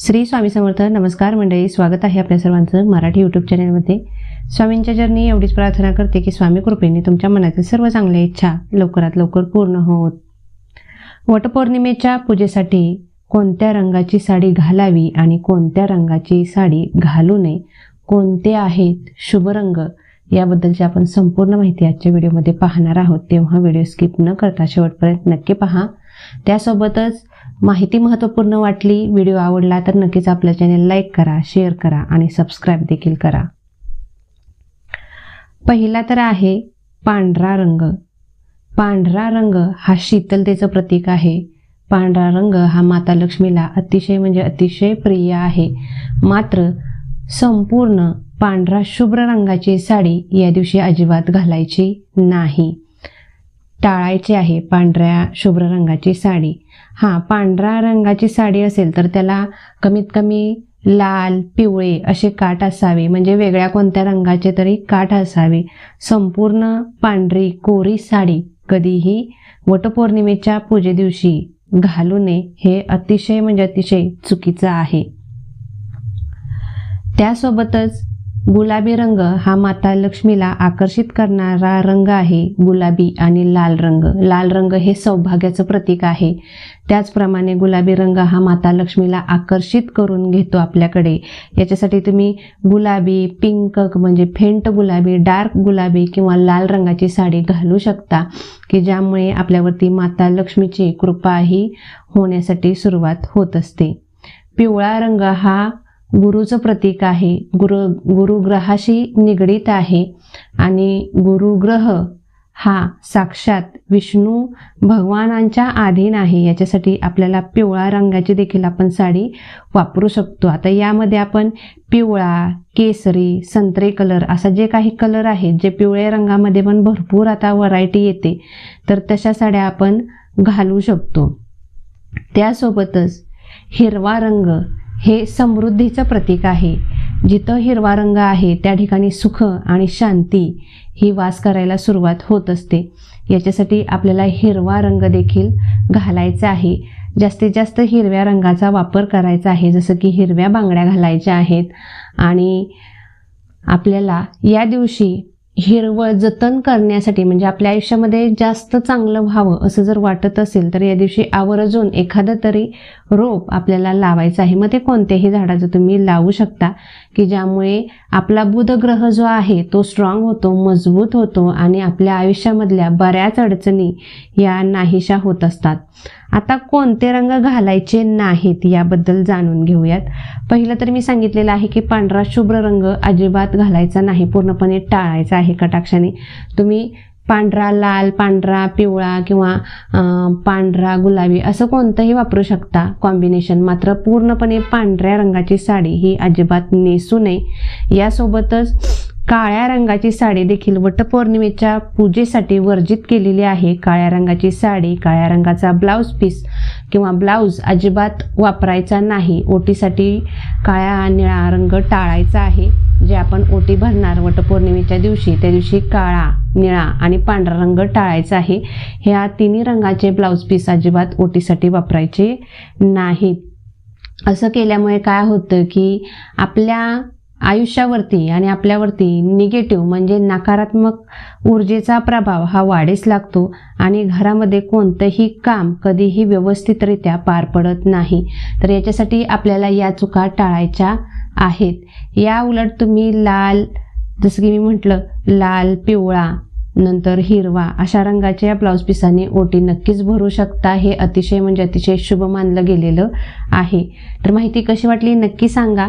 श्री स्वामी समर्थ नमस्कार मंडळी स्वागत आहे आपल्या सर्वांचं मराठी यूट्यूब चॅनलमध्ये स्वामींच्या जर्नी एवढीच प्रार्थना करते की स्वामी कृपेने तुमच्या मनातील सर्व चांगल्या इच्छा लवकरात लवकर पूर्ण होत. वटपौर्णिमेच्या पूजेसाठी कोणत्या रंगाची साडी घालावी आणि कोणत्या रंगाची साडी घालू नये कोणते आहेत शुभ रंग याबद्दलची आपण संपूर्ण माहिती आजच्या व्हिडिओमध्ये पाहणार आहोत. तेव्हा व्हिडिओ स्किप न करता शेवटपर्यंत नक्की पहा. त्यासोबतच माहिती महत्त्वपूर्ण वाटली व्हिडिओ आवडला तर नक्कीच आपल्या चॅनल लाईक करा शेअर करा आणि सबस्क्राईब देखील करा. पहिला तर आहे पांढरा रंग. पांढरा रंग हा शीतलतेचं प्रतीक आहे. पांढरा रंग हा माता लक्ष्मीला अतिशय म्हणजे अतिशय प्रिय आहे. मात्र संपूर्ण पांढरा शुभ्र रंगाची साडी या दिवशी अजिबात घालायची नाही. टाळायचे आहे पांढऱ्या शुभ्र रंगाची साडी. हां पांढऱ्या रंगाची साडी असेल तर त्याला कमीत कमी लाल पिवळे असे काठ असावे. म्हणजे वेगळ्या कोणत्या रंगाचे तरी काठ असावे. संपूर्ण पांढरी कोरी साडी कधीही वटपौर्णिमेच्या पूजे दिवशी घालू नये. हे अतिशय म्हणजे अतिशय चुकीचं आहे. त्यासोबतच गुलाबी रंग हा माता लक्ष्मीला आकर्षित करणारा रंग आहे. गुलाबी आणि लाल रंग. लाल रंग हे सौभाग्याचं प्रतीक आहे. त्याचप्रमाणे गुलाबी रंग हा माता लक्ष्मीला आकर्षित करून घेतो आपल्याकडे. याच्यासाठी तुम्ही गुलाबी पिंक म्हणजे फेंट गुलाबी डार्क गुलाबी किंवा लाल रंगाची साडी घालू शकता की ज्यामुळे आपल्यावरती माता लक्ष्मीची कृपाही होण्यासाठी सुरुवात होत असते. पिवळा रंग हा गुरुचं प्रतीक आहे. गुरु गुरुग्रहाशी निगडीत आहे. आणि गुरुग्रह हा साक्षात विष्णू भगवानांच्या अधीन आहे. याच्यासाठी आपल्याला पिवळा रंगाची देखील आपण साडी वापरू शकतो. आता यामध्ये आपण पिवळा केसरी संत्रे कलर असा जे काही कलर आहेत जे पिवळ्या रंगामध्ये पण भरपूर आता व्हरायटी येते तर तशा साड्या आपण घालू शकतो. त्यासोबतच हिरवा रंग हे समृद्धीचं प्रतीक आहे. जिथं हिरवा रंग आहे त्या ठिकाणी सुख आणि शांती ही वास करायला सुरुवात होत असते. याच्यासाठी आपल्याला हिरवा रंग देखील घालायचा आहे. जास्तीत जास्त हिरव्या रंगाचा वापर करायचा आहे जसं की हिरव्या बांगड्या घालायच्या आहेत. आणि आपल्याला या दिवशी हिरवळ जतन करण्यासाठी म्हणजे आपल्या आयुष्यामध्ये जास्त चांगलं व्हावं असं जर वाटत असेल तर या दिवशी आवर्जून एखादं तरी रोप आपल्याला लावायचं आहे. मग ते कोणत्याही झाडाचं तुम्ही लावू शकता की ज्यामुळे आपला बुध ग्रह जो आहे तो स्ट्रॉंग होतो मजबूत होतो आणि आपल्या आयुष्यामधल्या बऱ्याच अडचणी या नाहीशा होत असतात. आता कोणते रंग घालायचे नाहीत याबद्दल जाणून घेऊयात. पहिलं तर मी सांगितलेलं आहे की पांढरा शुभ्र रंग अजिबात घालायचा नाही पूर्णपणे टाळायचा आहे कटाक्षाने. तुम्ही पांढरा लाल पांढरा पिवळा किंवा पांढरा गुलाबी असं कोणतंही वापरू शकता. कॉम्बिनेशन मात्र पूर्णपणे पांढऱ्या रंगाची साडी ही अजिबात नेसू नये. यासोबतच काळ्या रंगाची साडी देखील वटपौर्णिमेच्या पूजेसाठी वर्जित केलेली आहे. काळ्या रंगाची साडी काळ्या रंगाचा ब्लाऊज पीस किंवा ब्लाऊज अजिबात वापरायचा नाही. ओटीसाठी काळ्या निळा रंग टाळायचा आहे. जे आपण ओटी भरणार वटपौर्णिमेच्या दिवशी त्या दिवशी काळा निळा आणि पांढरा रंग टाळायचा आहे. ह्या तिन्ही रंगाचे ब्लाऊज पीस अजिबात ओटीसाठी वापरायचे नाहीत. असं केल्यामुळे काय होतं की आपल्या आयुष्यावरती आणि आपल्यावरती निगेटिव्ह म्हणजे नकारात्मक ऊर्जेचा प्रभाव हा वाढीस लागतो आणि घरामध्ये कोणतंही काम कधीही व्यवस्थितरित्या पार पडत नाही. तर याच्यासाठी आपल्याला या चुका टाळायच्या आहेत. या उलट तुम्ही लाल जसं की मी म्हटलं लाल पिवळा नंतर हिरवा अशा रंगाच्या ब्लाऊज पिसाने ओटी नक्कीच भरू शकता. हे अतिशय म्हणजे अतिशय शुभ मानलं गेलेलं आहे. तर माहिती कशी वाटली नक्की सांगा.